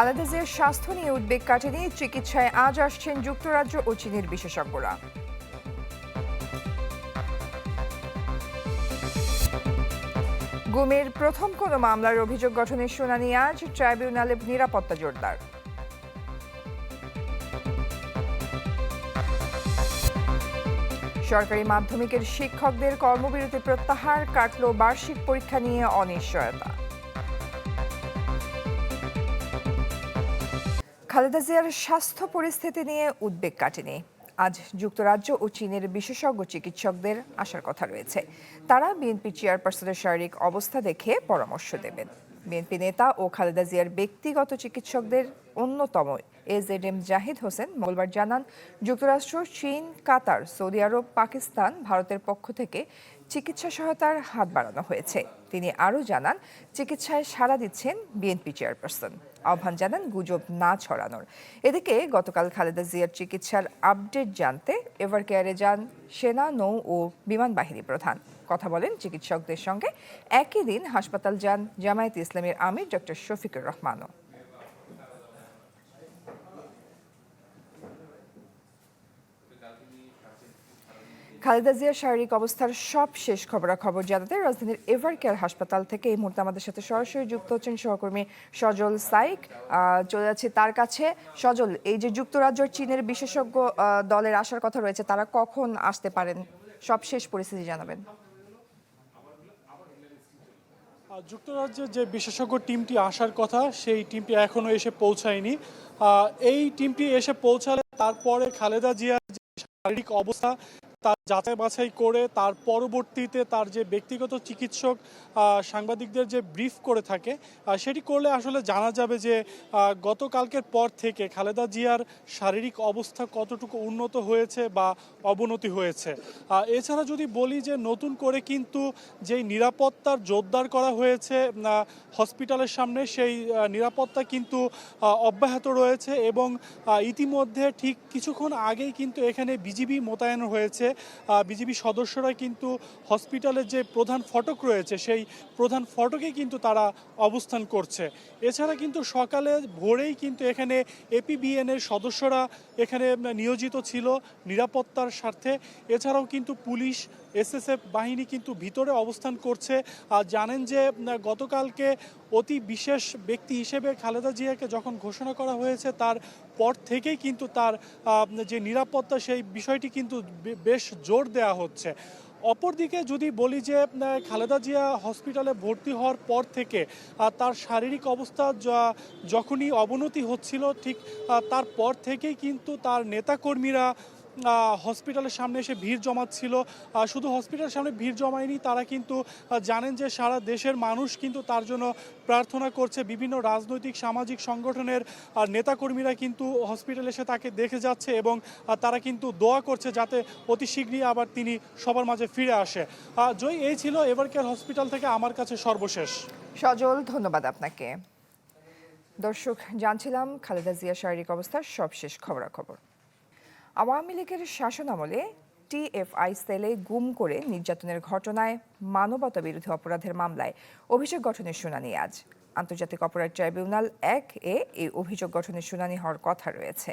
খালেদা জিয়ার স্বাস্থ্য নিয়ে উদ্বেগ কাটেনি, চিকিৎসায় আজ আসছেন যুক্তরাজ্য ও চীনের বিশেষজ্ঞরা। গুমের প্রথম কোনো মামলার অভিযোগ গঠনের শুনানি আজ, ট্রাইব্যুনালে নিরাপত্তা জোরদার। সরকারি মাধ্যমিকের শিক্ষকদের কর্মবিরতি প্রত্যাহার, কাটল বার্ষিক পরীক্ষা নিয়ে অনিশ্চয়তা। খালেদা জিয়ার স্বাস্থ্য পরিস্থিতি নিয়ে উদ্বেগ কাটেনি। আজ যুক্তরাজ্য ও চীনের বিশেষজ্ঞ চিকিৎসকদের আসার কথা রয়েছে। তারা বিএনপি চেয়ারপারসনের শারীরিক অবস্থা দেখে পরামর্শ দেবেন। বিএনপি নেতা ও খালেদা জিয়ার ব্যক্তিগত চিকিৎসকদের অন্যতম এজেড এম জাহিদ হোসেন মঙ্গলবার জানান, যুক্তরাষ্ট্র, চীন, কাতার, সৌদি আরব, পাকিস্তান ভারতের পক্ষ থেকে চিকিৎসা সহায়তার হাত বাড়ানো হয়েছে। তিনি আরও জানান, চিকিৎসায় সাড়া দিচ্ছেন বিএনপি চেয়ারপারসন। আহ্বান জানান, গুজব না ছড়ানোর। এদিকে গতকাল খালেদা জিয়ার চিকিৎসার আপডেট জানতে এভার কেয়ারে যান সেনা, নৌ ও বিমান বাহিনী প্রধান। কথা বলেন চিকিৎসকদের সঙ্গে। একই দিন হাসপাতাল যান জামায়াত ইসলামের আমির ডক্টর শফিকুর রহমানও। খালেদা জিয়ার শারীরিক অবস্থার সব শেষ খবরাখবর জানাতে রাজধানীর এভার কেয়ার হাসপাতাল থেকে এই মুহূর্তে আমাদের সাথে সরাসরি যুক্ত হচ্ছেন সহকর্মী সজল সাইক। চলে যাচ্ছে তার কাছে। সজল, এই যে যুক্তরাজ্য চীনের বিশেষজ্ঞ দলের আসার কথা রয়েছে, তারা কখন আসতে পারেন? সব শেষ পরিস্থিতি জানাবেন। যুক্তরাজ্যের যে বিশেষজ্ঞ টিমটি আসার কথা, সেই টিমটি এখনও এসে পৌঁছায়নি। এই টিমটি এসে পৌঁছালে তারপরে খালেদা জিয়ার যে শারীরিক অবস্থা, তার যাচাই বাছাই করে তার পরবর্তীতে তার যে ব্যক্তিগত চিকিৎসক সাংবাদিকদের যে ব্রিফ করে থাকে সেটি করলে আসলে জানা যাবে যে গতকালকের পর থেকে খালেদা জিয়ার শারীরিক অবস্থা কতটুকু উন্নত হয়েছে বা অবনতি হয়েছে। এছাড়া যদি বলি যে নতুন করে কিন্তু যেই নিরাপত্তার জোরদার করা হয়েছে হসপিটালের সামনে সেই নিরাপত্তা কিন্তু অব্যাহত রয়েছে এবং ইতিমধ্যে ঠিক কিছুক্ষণ আগেই কিন্তু এখানে বিজিবি মোতায়েন হয়েছে। বিজিবি সদস্যরা কিন্তু হসপিটালের যে প্রধান ফটক রয়েছে, সেই প্রধান ফটকে কিন্তু তারা অবস্থান করছে। এছাড়া কিন্তু সকালে ভোরেই কিন্তু এখানে এপিবিএনের সদস্যরা এখানে নিয়োজিত ছিল নিরাপত্তার স্বার্থে। এছাড়াও কিন্তু পুলিশ এসএসএফ বাহিনী কিন্তু ভিতরে অবস্থান করছে। আর জানেন যে গতকালকে অতি বিশেষ ব্যক্তি হিসেবে খালেদা জিয়াকে যখন ঘোষণা করা হয়েছে, তার পর থেকেই কিন্তু তার যে নিরাপত্তা, সেই বিষয়টি কিন্তু বেশ জোর দেওয়া হচ্ছে। অপরদিকে যদি বলি যে খালেদা জিয়া হসপিটালে ভর্তি হওয়ার পর থেকে তার শারীরিক অবস্থা যখনই অবনতি হচ্ছিল, ঠিক তারপর থেকেই কিন্তু তার নেতাকর্মীরা হসপিটালের সামনে এসে ভিড় জমাচ্ছিল। শুধু হসপিটালের সামনে ভিড় জমায়নি, তারা কিন্তু জানেন যে সারা দেশের মানুষ কিন্তু তার জন্য প্রার্থনা করছে। বিভিন্ন রাজনৈতিক, সামাজিক সংগঠনের নেতাকর্মীরা কিন্তু হসপিটালে এসে তাকে দেখে যাচ্ছে এবং তারা কিন্তু দোয়া করছে যাতে অতি শীঘ্রই আবার তিনি সবার মাঝে ফিরে আসে। জয়, এই ছিল এভারকেয়ার হসপিটাল থেকে আমার কাছে সর্বশেষ। সজল, ধন্যবাদ আপনাকে। দর্শক, জানছিলাম খালেদা জিয়া শারীরিক অবস্থার সবশেষ খবরাখবর। আওয়ামী লীগের শাসনামলে টিএফআই সেলে গুম করে নির্যাতনের ঘটনায় মানবতা বিরোধী অপরাধের মামলায় অভিযোগ গঠনের শুনানি আজ। আন্তর্জাতিক অপরাধ ট্রাইব্যুনাল এক এ এই অভিযোগ গঠনের শুনানি হওয়ার কথা রয়েছে,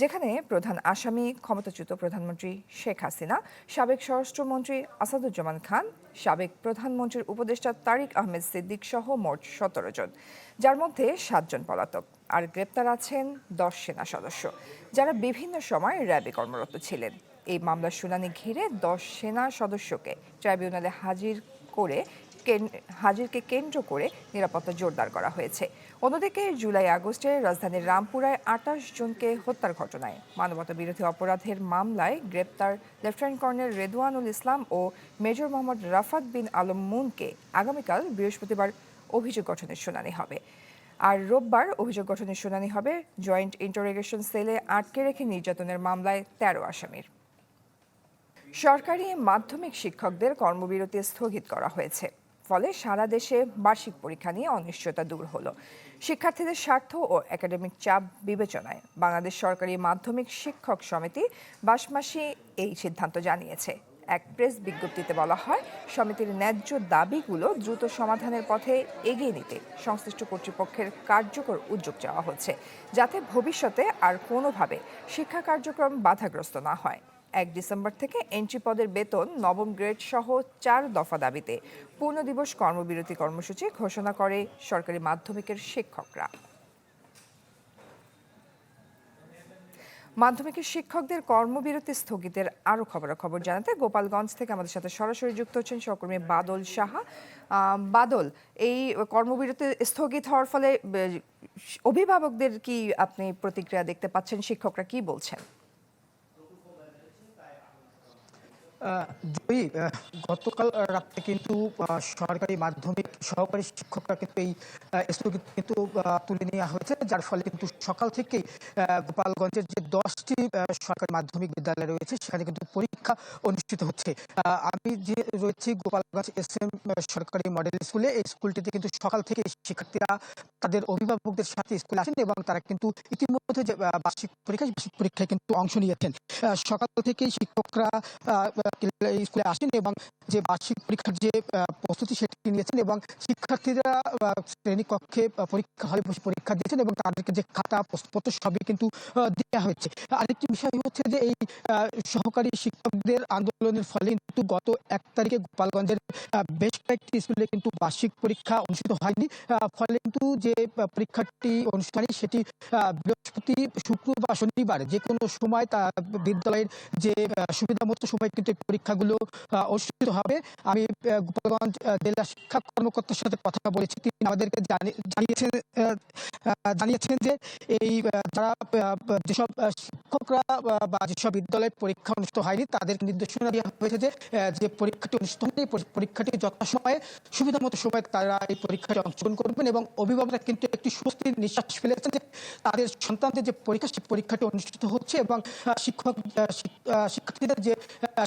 যেখানে প্রধান আসামি, ক্ষমতাচ্যুত প্রধানমন্ত্রী শেখ হাসিনা, সাবেক স্বরাষ্ট্রমন্ত্রী আসাদুজ্জামান খান সাবেক প্রধানমন্ত্রীর উপদেষ্টা তারিক আহমেদ সিদ্দিক সহ মোট সতেরো জন, যার মধ্যে সাতজন পলাতক। আর গ্রেপ্তার আছেন দশ সেনা সদস্য, যারা বিভিন্ন সময় র্যাবে কর্মরত ছিলেন। এই মামলার শুনানি ঘিরে দশ সেনা সদস্যকে ট্রাইব্যুনালে হাজির করে হাজিরকে কেন্দ্র করে নিরাপত্তা জোরদার করা হয়েছে। অন্যদিকে জুলাই আগস্টে রাজধানীর রামপুরায় আটাশ জনকে হত্যার ঘটনায় মানবতা বিরোধী অপরাধের মামলায় গ্রেপ্তার লেফটেন্যান্ট কর্নেল রেদওয়ানুল ইসলাম ও মেজর মোহাম্মদ রাফাত বিন আলম মুনকে আগামীকাল বৃহস্পতিবার অভিযোগ গঠনের শুনানি হবে। আর রোববার অভিযোগ গঠনের শুনানি হবে। জয়েন্ট ইন্টারোগেশন সেলে আটকে রেখে নির্যাতনের মামলায় তেরো আসামির। সরকারি মাধ্যমিক শিক্ষকদের কর্মবিরতি স্থগিত করা হয়েছে। ফলে সারা দেশে বার্ষিক পরীক্ষা নিয়ে অনিশ্চয়তা দূর হলো। শিক্ষার্থীদের স্বার্থ ও একাডেমিক চাপ বিবেচনায় বাংলাদেশ সরকারি মাধ্যমিক শিক্ষক সমিতি বাসমাসি এই সিদ্ধান্ত জানিয়েছে। এক প্রেস বিজ্ঞপ্তিতে বলা হয়, সমিতির ন্যায্য দাবিগুলো দ্রুত সমাধানের পথে এগিয়ে নিতে সংশ্লিষ্ট কর্তৃপক্ষের কার্যকর উদ্যোগ চাওয়া হচ্ছে, যাতে ভবিষ্যতে আর কোনোভাবে শিক্ষা কার্যক্রম বাধাগ্রস্ত না হয়। এক ডিসেম্বর থেকে এন্ট্রি পদের বেতন নবম গ্রেড সহ চার দফা দাবিতে। পূর্ণ দিবস কর্মবিরতি কর্মসূচি ঘোষণা করে সরকারি মাধ্যমিকের শিক্ষকরা। মাধ্যমিকের শিক্ষকদের কর্মবিরতি স্থগিতের আরও খবরাখবর জানাতে গোপালগঞ্জ থেকে আমাদের সাথে সরাসরি যুক্ত হচ্ছেন সহকর্মী বাদল সাহা। বাদল, এই কর্মবিরতি স্থগিত হওয়ার ফলে অভিভাবকদের কি আপনি প্রতিক্রিয়া দেখতে পাচ্ছেন? শিক্ষকরা কি বলছেন? জয়ী গতকাল রাতে কিন্তু সরকারি মাধ্যমিক সহকারী শিক্ষকরা কিন্তু এই স্থগিত কিন্তু তুলে নেওয়া হয়েছে। যার ফলে কিন্তু সকাল থেকেই গোপালগঞ্জের যে দশটি সরকারি মাধ্যমিক বিদ্যালয় রয়েছে, সেখানে কিন্তু পরীক্ষা অনুষ্ঠিত হচ্ছে। আমি যে রয়েছি গোপালগঞ্জ এস এম সরকারি মডেল স্কুলে। এই স্কুলটিতে কিন্তু সকাল থেকে শিক্ষার্থীরা তাদের অভিভাবকদের সাথে স্কুলে আসেন এবং তারা কিন্তু ইতিমধ্যে যে বার্ষিক পরীক্ষা, বার্ষিক পরীক্ষায় কিন্তু অংশ নিয়েছেন। সকাল থেকেই শিক্ষকরা স্কুলে আসেন এবং যে বার্ষিক পরীক্ষার যে প্রস্তুতি সেটি নিয়েছেন এবং শিক্ষার্থীরা শ্রেণীকক্ষে পরীক্ষা, হলে বসে পরীক্ষা দিয়েছেন এবং তাদেরকে যে খাতা, প্রশ্নপত্র সবই কিন্তু দেওয়া হয়েছে। আরেকটি বিষয় হচ্ছে যে এই সহকারী শিক্ষকদের আন্দোলনের ফলে কিন্তু গত এক তারিখে গোপালগঞ্জের বেশ কয়েকটি স্কুলে কিন্তু বার্ষিক পরীক্ষা অনুষ্ঠিত হয়নি। ফলে কিন্তু যে পরীক্ষাটি অনুষ্ঠানে সেটি বৃহস্পতি শুক্র বা শনিবার যে কোনো সময় তা বিদ্যালয়ের যে সুবিধা মতো সময় কিন্তু পরীক্ষাগুলো অনুষ্ঠিত হবে। আমি গোপালগঞ্জ জেলা শিক্ষা কর্মকর্তার সাথে কথা বলেছি। তিনি আমাদেরকে জানিয়েছেন জানিয়েছেন যে এই যারা যেসব শিক্ষকরা বা যেসব বিদ্যালয়ে পরীক্ষা অনুষ্ঠিত হয়নি তাদের নির্দেশনা দেওয়া হয়েছে যে যে পরীক্ষাটি অনুষ্ঠিত হয়নি পরীক্ষাটি যথাসময়ে সুবিধা মতো সময় তারা এই পরীক্ষায় অংশগ্রহণ করবেন এবং অভিভাবকরা কিন্তু একটি স্বস্তির নিঃশ্বাস ফেলেছেন যে তাদের সন্তানদের যে পরীক্ষা, সেই পরীক্ষাটি অনুষ্ঠিত হচ্ছে এবং শিক্ষক শিক্ষার্থীদের যে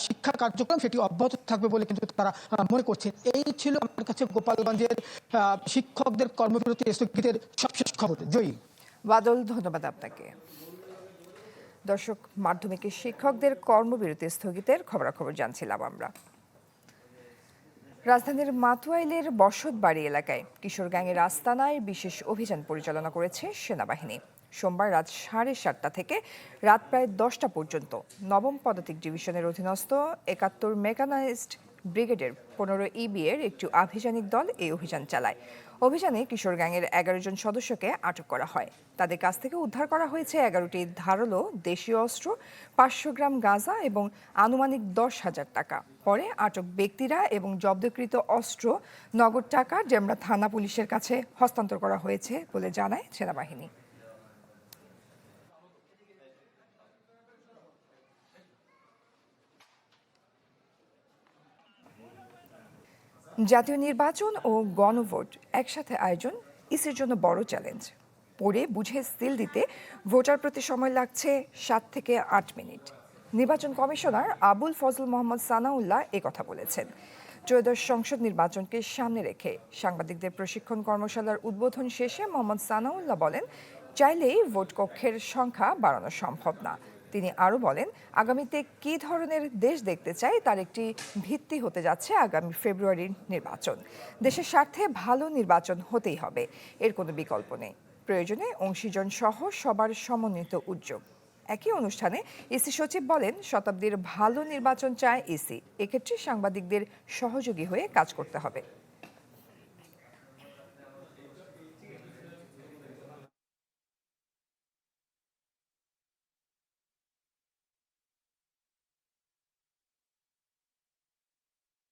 শিক্ষা কার্যক্রম সেটি অব্যাহত থাকবে বলে কিন্তু তারা মনে করছেন। এই ছিল আমার কাছে গোপালগঞ্জের শিক্ষকদের কর্মবিরতি স্থগিতের সবশেষ খবর। জয়ী। বাদল, ধন্যবাদ আপনাকে। দর্শক মাধ্যমিকের শিক্ষকদের কর্মবিরতি স্থগিতের খবরাখবর জানছিলাম আমরা। রাজধানীর মাতুয়াইলের বসতবাড়ি এলাকায় কিশোর গ্যাংয়ের আস্তানায় বিশেষ অভিযান পরিচালনা করেছে সেনাবাহিনী। সোমবার রাত সাড়ে সাতটা থেকে রাত প্রায় দশটা পর্যন্ত নবম পদাতিক ডিভিশনের অধীনস্থ একাত্তর মেকানাইজড ব্রিগেডের পনেরো ইবি এর একটি আভিযানিক দল এই অভিযান চালায়। অভিযানে কিশোর গ্যাংয়ের এগারো জন সদস্যকে আটক করা হয়। তাদের কাছ থেকে উদ্ধার করা হয়েছে এগারোটি ধারালো দেশীয় অস্ত্র, পাঁচশো গ্রাম গাঁজা এবং আনুমানিক দশ হাজার টাকা। পরে আটক ব্যক্তিরা এবং জব্দকৃত অস্ত্র, নগদ টাকা ডেমরা থানা পুলিশের কাছে হস্তান্তর করা হয়েছে বলে জানায় সেনাবাহিনী। জাতীয় নির্বাচন ও গণভোট একসাথে আয়োজন, ইসির জন্য বড় চ্যালেঞ্জ। পড়ে বুঝে সিল দিতে ভোটার প্রতি সময় লাগছে সাত থেকে আট মিনিট। নির্বাচন কমিশনার আবুল ফজল মোহাম্মদ সানাউল্লাহ এ কথা বলেছেন। ত্রয়োদশ সংসদ নির্বাচনকে সামনে রেখে সাংবাদিকদের প্রশিক্ষণ কর্মশালার উদ্বোধন শেষে মোহাম্মদ সানাউল্লাহ বলেন, চাইলেই ভোট কক্ষের সংখ্যা বাড়ানো সম্ভব না। তিনি আরও বলেন, আগামীতে কী ধরনের দেশ দেখতে চাই তার একটি ভিত্তি হতে যাচ্ছে আগামী ফেব্রুয়ারির নির্বাচন। দেশের স্বার্থে ভালো নির্বাচন হতেই হবে, এর কোনো বিকল্প নেই। প্রয়োজনে অংশীজন সহ সবার সমন্বিত উদ্যোগ। একই অনুষ্ঠানে ইসি সচিব বলেন, শতাব্দীর ভালো নির্বাচন চায় ইসি, এক্ষেত্রে সাংবাদিকদের সহযোগী হয়ে কাজ করতে হবে।